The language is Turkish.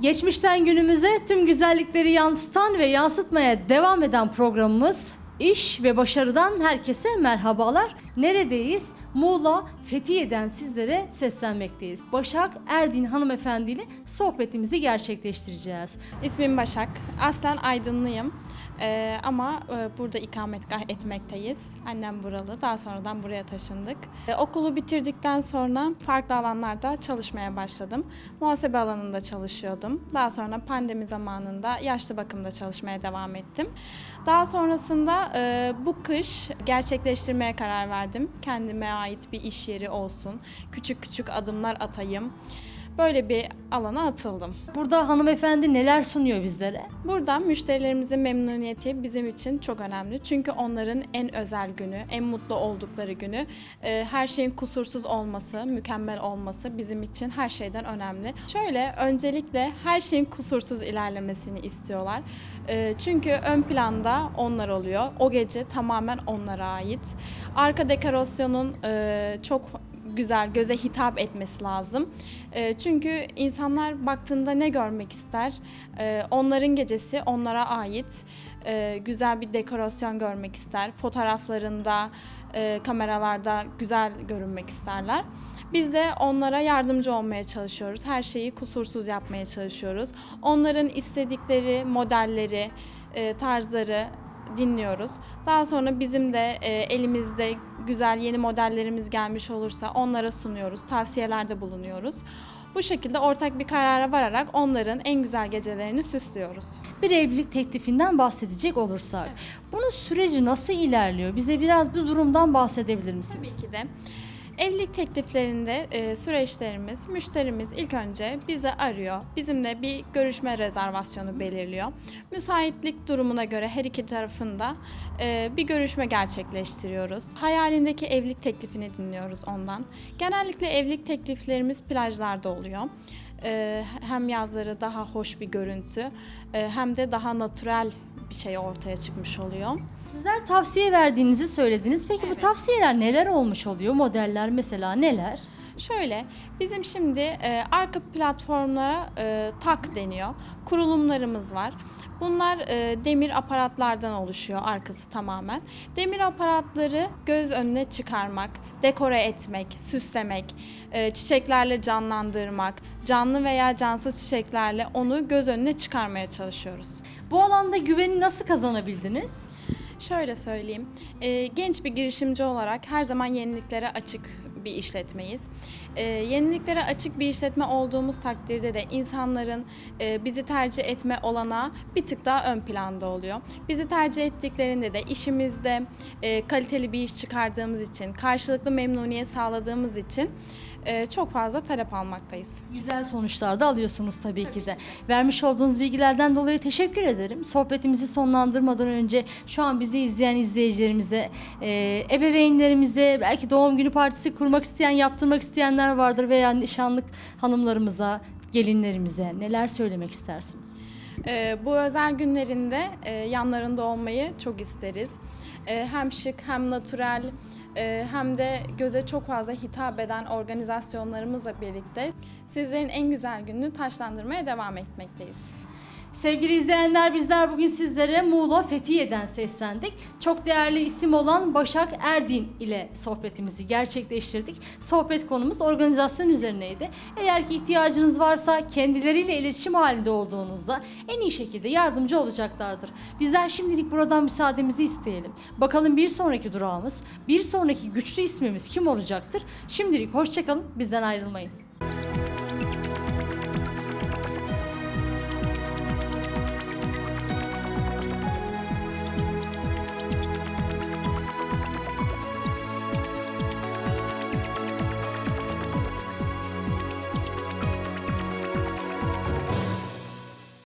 Geçmişten günümüze tüm güzellikleri yansıtan ve yansıtmaya devam eden programımız İş ve başarıdan herkese merhabalar. Neredeyiz? Muğla, Fethiye'den sizlere seslenmekteyiz. Başak Erdin hanımefendi ile sohbetimizi gerçekleştireceğiz. İsmim Başak. Aslen Aydınlıyım. Ee, ama e, burada ikametgah etmekteyiz. Annem buralı. Daha sonradan buraya taşındık. Ee, okulu bitirdikten sonra farklı alanlarda çalışmaya başladım. Muhasebe alanında çalışıyordum. Daha sonra pandemi zamanında yaşlı bakımda çalışmaya devam ettim. Daha sonrasında e, bu kış gerçekleştirmeye karar verdim. Kendime ait bir iş yeri olsun. Küçük küçük adımlar atayım. Böyle bir alana atıldım. Burada hanımefendi neler sunuyor bizlere? Burada müşterilerimizin memnuniyeti bizim için çok önemli. Çünkü onların en özel günü, en mutlu oldukları günü, e, her şeyin kusursuz olması, mükemmel olması bizim için her şeyden önemli. Şöyle öncelikle her şeyin kusursuz ilerlemesini istiyorlar. E, çünkü ön planda onlar oluyor. O gece tamamen onlara ait. Arka dekorasyonun e, çok güzel, göze hitap etmesi lazım. E, çünkü insanlar baktığında ne görmek ister? E, onların gecesi onlara ait. E, güzel bir dekorasyon görmek ister. Fotoğraflarında, kameralarda güzel görünmek isterler. Biz de onlara yardımcı olmaya çalışıyoruz. Her şeyi kusursuz yapmaya çalışıyoruz. Onların istedikleri modelleri, tarzları dinliyoruz. Daha sonra bizim de e, elimizde güzel yeni modellerimiz gelmiş olursa onlara sunuyoruz, tavsiyelerde bulunuyoruz. Bu şekilde ortak bir karara vararak onların en güzel gecelerini süslüyoruz. Bir evlilik teklifinden bahsedecek olursak. Bunun süreci nasıl ilerliyor? Bize biraz bu durumdan bahsedebilir misiniz? Tabii ki de. Evlilik tekliflerinde e, süreçlerimiz, müşterimiz ilk önce bizi arıyor. Bizimle bir görüşme rezervasyonu belirliyor. Müsaitlik durumuna göre her iki tarafında e, bir görüşme gerçekleştiriyoruz. Hayalindeki evlilik teklifini dinliyoruz ondan. Genellikle evlilik tekliflerimiz plajlarda oluyor. E, hem yazları daha hoş bir görüntü e, hem de daha natürel bir şey ortaya çıkmış oluyor. Sizler tavsiye verdiğinizi söylediniz. Peki bu tavsiyeler neler olmuş oluyor? Modeller mesela neler? Şöyle, bizim şimdi e, arka platformlara e, tak deniyor. Kurulumlarımız var. Bunlar e, demir aparatlardan oluşuyor arkası tamamen. Demir aparatları göz önüne çıkarmak, dekore etmek, süslemek, e, çiçeklerle canlandırmak, canlı veya cansız çiçeklerle onu göz önüne çıkarmaya çalışıyoruz. Bu alanda güveni nasıl kazanabildiniz? Şöyle söyleyeyim, e, genç bir girişimci olarak her zaman yeniliklere açık bir işletmeyiz. E, yeniliklere açık bir işletme olduğumuz takdirde de insanların e, bizi tercih etme olanağı bir tık daha ön planda oluyor. Bizi tercih ettiklerinde de işimizde e, kaliteli bir iş çıkardığımız için, karşılıklı memnuniyet sağladığımız için e, çok fazla talep almaktayız. Güzel sonuçlar da alıyorsunuz tabii, ki de. Vermiş olduğunuz bilgilerden dolayı teşekkür ederim. Sohbetimizi sonlandırmadan önce şu an bizi izleyen izleyicilerimize, e, ebeveynlerimize, belki doğum günü partisi kurmak isteyen, yaptırmak isteyenler vardır veya nişanlık hanımlarımıza, gelinlerimize neler söylemek istersiniz? Ee, bu özel günlerinde e, yanlarında olmayı çok isteriz. Ee, hem şık hem natürel e, hem de göze çok fazla hitap eden organizasyonlarımızla birlikte sizlerin en güzel gününü taşlandırmaya devam etmekteyiz. Sevgili izleyenler bizler bugün sizlere Muğla Fethiye'den seslendik. Çok değerli isim olan Başak Erdin ile sohbetimizi gerçekleştirdik. Sohbet konumuz organizasyon üzerineydi. Eğer ki ihtiyacınız varsa kendileriyle iletişim halinde olduğunuzda en iyi şekilde yardımcı olacaklardır. Bizler şimdilik buradan müsaademizi isteyelim. Bakalım bir sonraki durağımız, bir sonraki güçlü ismimiz kim olacaktır? Şimdilik hoşçakalın, bizden ayrılmayın.